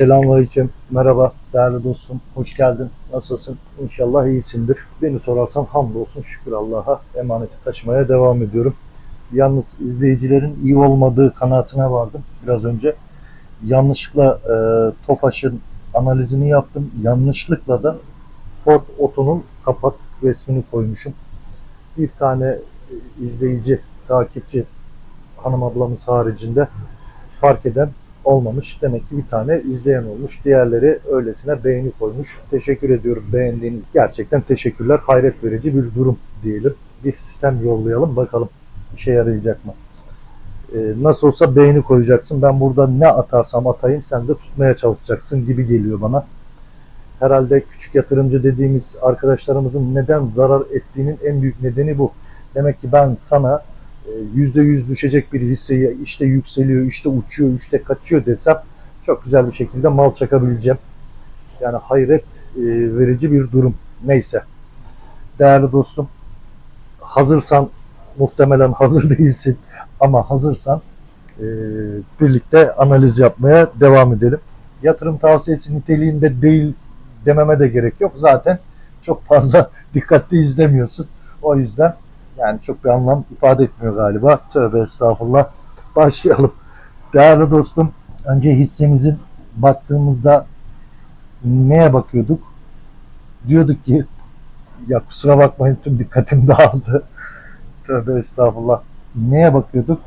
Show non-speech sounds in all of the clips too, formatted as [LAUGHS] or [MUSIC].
Selamünaleyküm. Merhaba değerli dostum. Hoş geldin. Nasılsın? İnşallah iyisindir. Beni sorarsan hamdolsun şükür Allah'a emaneti taşımaya devam ediyorum. Yalnız izleyicilerin iyi olmadığı kanaatine vardım biraz önce. Yanlışlıkla e, Tofaş'ın analizini yaptım. Yanlışlıkla da Ford Oto'nun kapak resmini koymuşum. Bir tane e, izleyici, takipçi hanım ablamız haricinde fark eden olmamış. Demek ki bir tane izleyen olmuş. Diğerleri öylesine beğeni koymuş. Teşekkür ediyorum beğendiğiniz. Gerçekten teşekkürler. Hayret verici bir durum diyelim. Bir sistem yollayalım bakalım işe yarayacak mı? Ee, nasıl olsa beğeni koyacaksın. Ben burada ne atarsam atayım sen de tutmaya çalışacaksın gibi geliyor bana. Herhalde küçük yatırımcı dediğimiz arkadaşlarımızın neden zarar ettiğinin en büyük nedeni bu. Demek ki ben sana yüzde yüz düşecek bir hisseyi işte yükseliyor, işte uçuyor, işte kaçıyor desem çok güzel bir şekilde mal çakabileceğim. Yani hayret e, verici bir durum. Neyse. Değerli dostum, hazırsan muhtemelen hazır [LAUGHS] değilsin ama hazırsan e, birlikte analiz yapmaya devam edelim. Yatırım tavsiyesi niteliğinde değil dememe de gerek yok. Zaten çok fazla [LAUGHS] dikkatli izlemiyorsun. O yüzden yani çok bir anlam ifade etmiyor galiba. Tövbe estağfurullah. Başlayalım. Değerli dostum, önce hissemizin baktığımızda neye bakıyorduk? Diyorduk ki ya kusura bakmayın tüm dikkatim [LAUGHS] dağıldı. Tövbe estağfurullah. Neye bakıyorduk?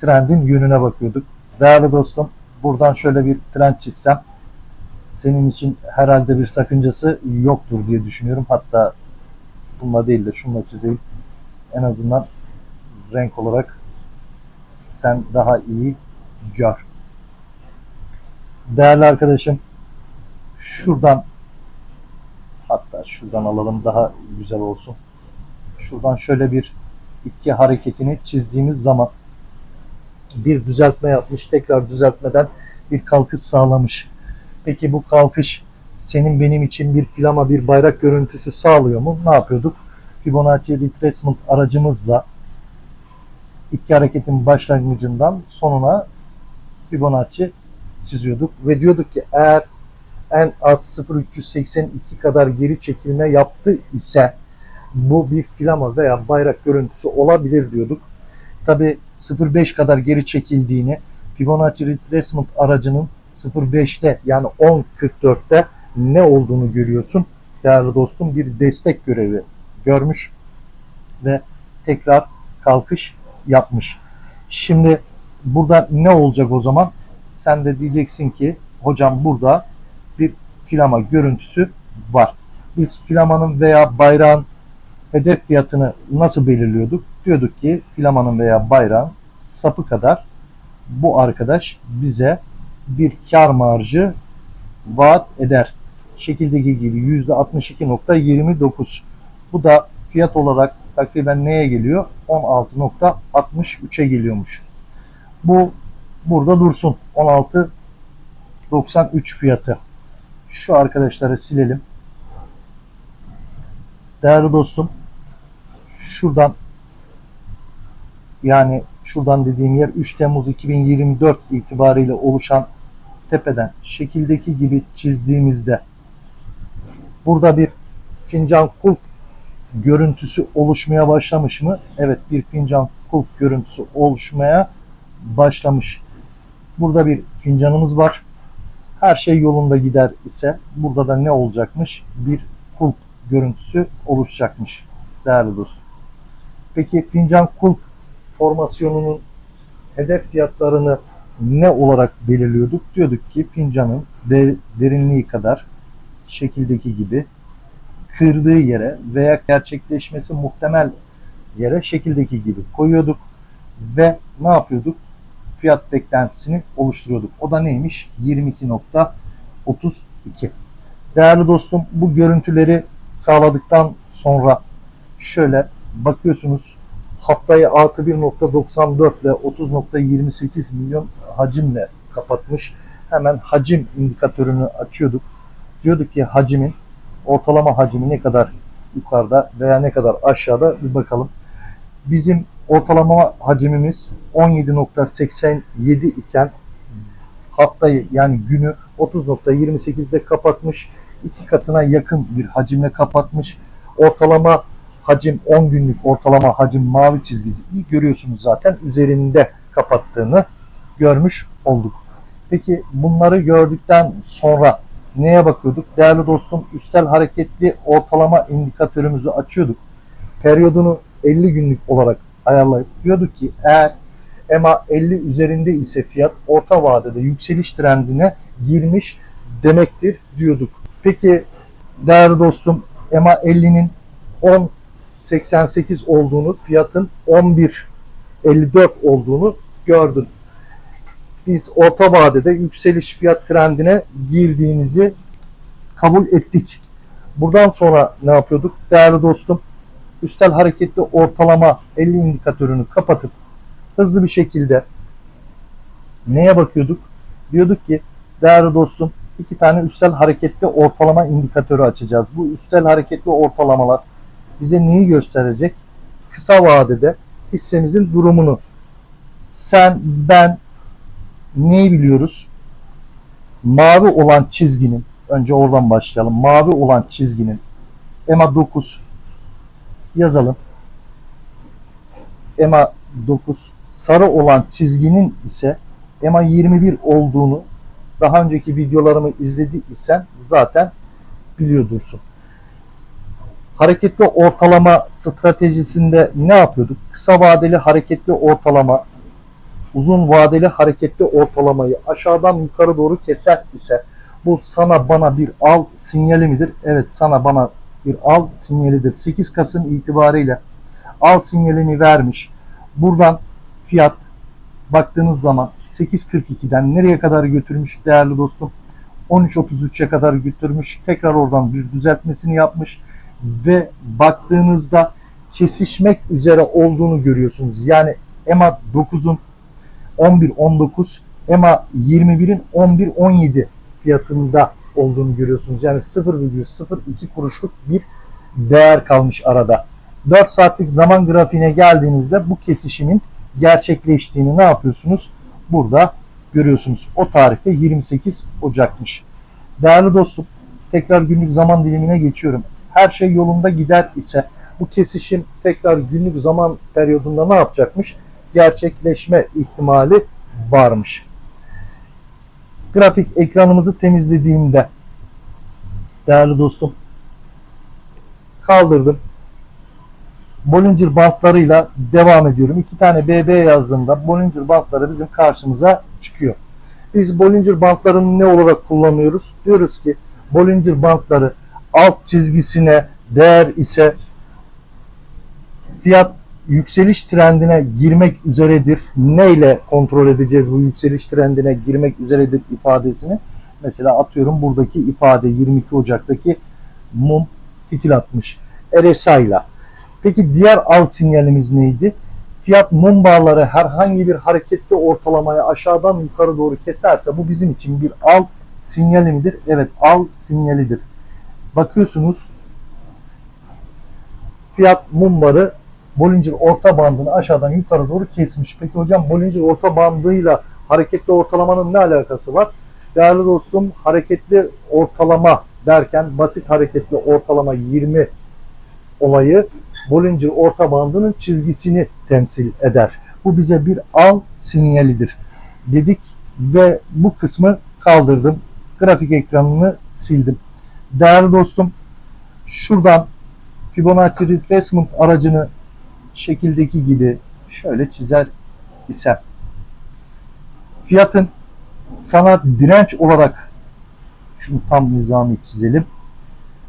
Trendin yönüne bakıyorduk. Değerli dostum, buradan şöyle bir trend çizsem senin için herhalde bir sakıncası yoktur diye düşünüyorum. Hatta bununla değil de şununla çizeyim en azından renk olarak sen daha iyi gör. Değerli arkadaşım şuradan hatta şuradan alalım daha güzel olsun. Şuradan şöyle bir iki hareketini çizdiğimiz zaman bir düzeltme yapmış. Tekrar düzeltmeden bir kalkış sağlamış. Peki bu kalkış senin benim için bir plama bir bayrak görüntüsü sağlıyor mu? Ne yapıyorduk? Fibonacci retracement aracımızla iki hareketin başlangıcından sonuna Fibonacci çiziyorduk ve diyorduk ki eğer en az 0.382 kadar geri çekilme yaptı ise bu bir filama veya bayrak görüntüsü olabilir diyorduk. Tabi 0.5 kadar geri çekildiğini Fibonacci retracement aracının 0.5'te yani 10.44'te ne olduğunu görüyorsun. Değerli dostum bir destek görevi görmüş ve tekrar kalkış yapmış. Şimdi burada ne olacak o zaman? Sen de diyeceksin ki hocam burada bir filama görüntüsü var. Biz filamanın veya bayrağın hedef fiyatını nasıl belirliyorduk? Diyorduk ki filamanın veya bayrağın sapı kadar bu arkadaş bize bir kar marjı vaat eder. Şekildeki gibi %62.29 bu da fiyat olarak takriben neye geliyor? 16.63'e geliyormuş. Bu burada dursun. 16.93 fiyatı. Şu arkadaşları silelim. Değerli dostum şuradan yani şuradan dediğim yer 3 Temmuz 2024 itibariyle oluşan tepeden şekildeki gibi çizdiğimizde burada bir fincan kulp görüntüsü oluşmaya başlamış mı? Evet bir fincan kulp görüntüsü oluşmaya başlamış. Burada bir fincanımız var. Her şey yolunda gider ise burada da ne olacakmış? Bir kulp görüntüsü oluşacakmış değerli dostum. Peki fincan kulp formasyonunun hedef fiyatlarını ne olarak belirliyorduk? Diyorduk ki fincanın derinliği kadar şekildeki gibi kırdığı yere veya gerçekleşmesi muhtemel yere şekildeki gibi koyuyorduk ve ne yapıyorduk? Fiyat beklentisini oluşturuyorduk. O da neymiş? 22.32. Değerli dostum bu görüntüleri sağladıktan sonra şöyle bakıyorsunuz haftayı artı 1.94 ile 30.28 milyon hacimle kapatmış. Hemen hacim indikatörünü açıyorduk. Diyorduk ki hacimin ortalama hacmi ne kadar yukarıda veya ne kadar aşağıda bir bakalım. Bizim ortalama hacimimiz 17.87 iken haftayı yani günü 30.28'de kapatmış. iki katına yakın bir hacimle kapatmış. Ortalama hacim 10 günlük ortalama hacim mavi çizgisi görüyorsunuz zaten üzerinde kapattığını görmüş olduk. Peki bunları gördükten sonra neye bakıyorduk? Değerli dostum üstel hareketli ortalama indikatörümüzü açıyorduk. Periyodunu 50 günlük olarak ayarlayıp diyorduk ki eğer EMA 50 üzerinde ise fiyat orta vadede yükseliş trendine girmiş demektir diyorduk. Peki değerli dostum EMA 50'nin 10.88 olduğunu, fiyatın 11.54 olduğunu gördün. Biz orta vadede yükseliş fiyat trendine girdiğimizi kabul ettik. Buradan sonra ne yapıyorduk? Değerli dostum, üstel hareketli ortalama 50 indikatörünü kapatıp hızlı bir şekilde neye bakıyorduk? Diyorduk ki değerli dostum iki tane üstel hareketli ortalama indikatörü açacağız. Bu üstel hareketli ortalamalar bize neyi gösterecek? Kısa vadede hissemizin durumunu. Sen, ben neyi biliyoruz? Mavi olan çizginin, önce oradan başlayalım. Mavi olan çizginin EMA 9 yazalım. EMA 9 sarı olan çizginin ise EMA 21 olduğunu daha önceki videolarımı izlediysen zaten biliyordursun. Hareketli ortalama stratejisinde ne yapıyorduk? Kısa vadeli hareketli ortalama, uzun vadeli hareketli ortalamayı aşağıdan yukarı doğru keser ise bu sana bana bir al sinyali midir? Evet sana bana bir al sinyalidir. 8 Kasım itibariyle al sinyalini vermiş. Buradan fiyat baktığınız zaman 8.42'den nereye kadar götürmüş değerli dostum? 13.33'e kadar götürmüş. Tekrar oradan bir düzeltmesini yapmış ve baktığınızda kesişmek üzere olduğunu görüyorsunuz. Yani EMA 9'un 11.19, EMA 21'in 11.17 fiyatında olduğunu görüyorsunuz. Yani 0,02 kuruşluk bir değer kalmış arada. 4 saatlik zaman grafiğine geldiğinizde bu kesişimin gerçekleştiğini ne yapıyorsunuz? Burada görüyorsunuz. O tarihte 28 Ocak'mış. Değerli dostum, tekrar günlük zaman dilimine geçiyorum. Her şey yolunda gider ise bu kesişim tekrar günlük zaman periyodunda ne yapacakmış? Gerçekleşme ihtimali varmış. Grafik ekranımızı temizlediğimde değerli dostum kaldırdım. Bollinger bantlarıyla devam ediyorum. İki tane BB yazdığımda Bollinger bantları bizim karşımıza çıkıyor. Biz Bollinger bantlarını ne olarak kullanıyoruz? Diyoruz ki Bollinger bantları alt çizgisine değer ise fiyat yükseliş trendine girmek üzeredir. Ne ile kontrol edeceğiz bu yükseliş trendine girmek üzeredir ifadesini? Mesela atıyorum buradaki ifade 22 Ocak'taki mum fitil atmış. RSI ile. Peki diğer al sinyalimiz neydi? Fiyat mum bağları herhangi bir hareketli ortalamaya aşağıdan yukarı doğru keserse bu bizim için bir al sinyali midir? Evet al sinyalidir. Bakıyorsunuz fiyat mumları Bollinger orta bandını aşağıdan yukarı doğru kesmiş. Peki hocam Bollinger orta bandıyla hareketli ortalamanın ne alakası var? Değerli dostum hareketli ortalama derken basit hareketli ortalama 20 olayı Bollinger orta bandının çizgisini temsil eder. Bu bize bir al sinyalidir dedik ve bu kısmı kaldırdım. Grafik ekranını sildim. Değerli dostum şuradan Fibonacci Retracement aracını şekildeki gibi şöyle çizer isem fiyatın sana direnç olarak şunu tam nizami çizelim.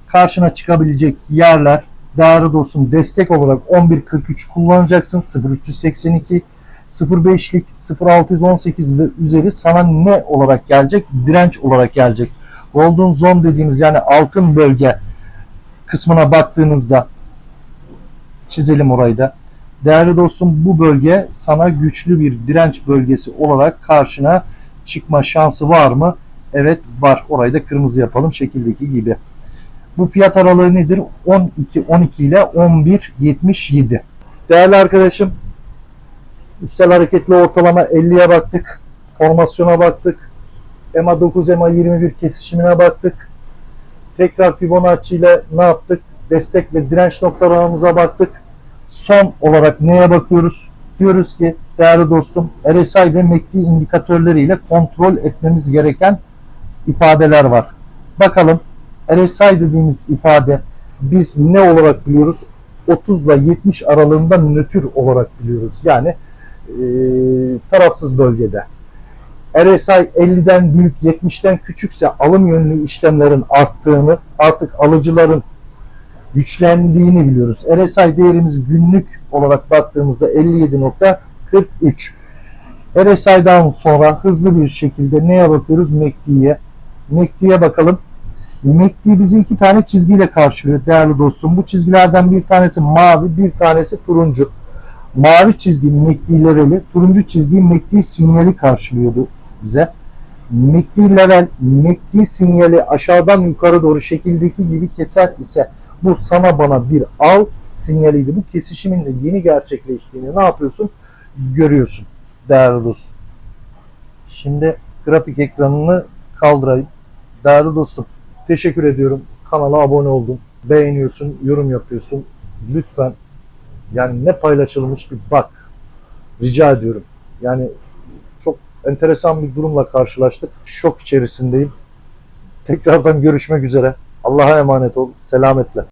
Karşına çıkabilecek yerler değerli dostum destek olarak 11.43 kullanacaksın. 0382 05'lik 0618 ve üzeri sana ne olarak gelecek? Direnç olarak gelecek. Golden Zone dediğimiz yani altın bölge kısmına baktığınızda çizelim orayı da. Değerli dostum bu bölge sana güçlü bir direnç bölgesi olarak karşına çıkma şansı var mı? Evet var. Orayı da kırmızı yapalım şekildeki gibi. Bu fiyat aralığı nedir? 12 12 ile 11 77. Değerli arkadaşım üstel hareketli ortalama 50'ye baktık. Formasyona baktık. EMA 9, EMA 21 kesişimine baktık. Tekrar Fibonacci ile ne yaptık? Destek ve direnç noktalarımıza baktık. Son olarak neye bakıyoruz? Diyoruz ki değerli dostum RSI ve MACD indikatörleriyle kontrol etmemiz gereken ifadeler var. Bakalım RSI dediğimiz ifade biz ne olarak biliyoruz? 30 ile 70 aralığında nötr olarak biliyoruz. Yani e, tarafsız bölgede. RSI 50'den büyük 70'ten küçükse alım yönlü işlemlerin arttığını artık alıcıların güçlendiğini biliyoruz. RSI değerimiz günlük olarak baktığımızda 57.43. RSI'dan sonra hızlı bir şekilde neye bakıyoruz? MACD'ye. MACD'ye bakalım. MACD bizi iki tane çizgiyle karşılıyor değerli dostum. Bu çizgilerden bir tanesi mavi, bir tanesi turuncu. Mavi çizgi MACD leveli, turuncu çizgi MACD sinyali karşılıyordu bize. MACD level, MACD sinyali aşağıdan yukarı doğru şekildeki gibi keser ise bu sana bana bir al sinyaliydi. Bu kesişimin de yeni gerçekleştiğini ne yapıyorsun? Görüyorsun değerli dostum. Şimdi grafik ekranını kaldırayım. Değerli dostum teşekkür ediyorum. Kanala abone oldun. Beğeniyorsun, yorum yapıyorsun. Lütfen yani ne paylaşılmış bir bak. Rica ediyorum. Yani çok enteresan bir durumla karşılaştık. Şok içerisindeyim. Tekrardan görüşmek üzere. Allah'a emanet ol. Selametle.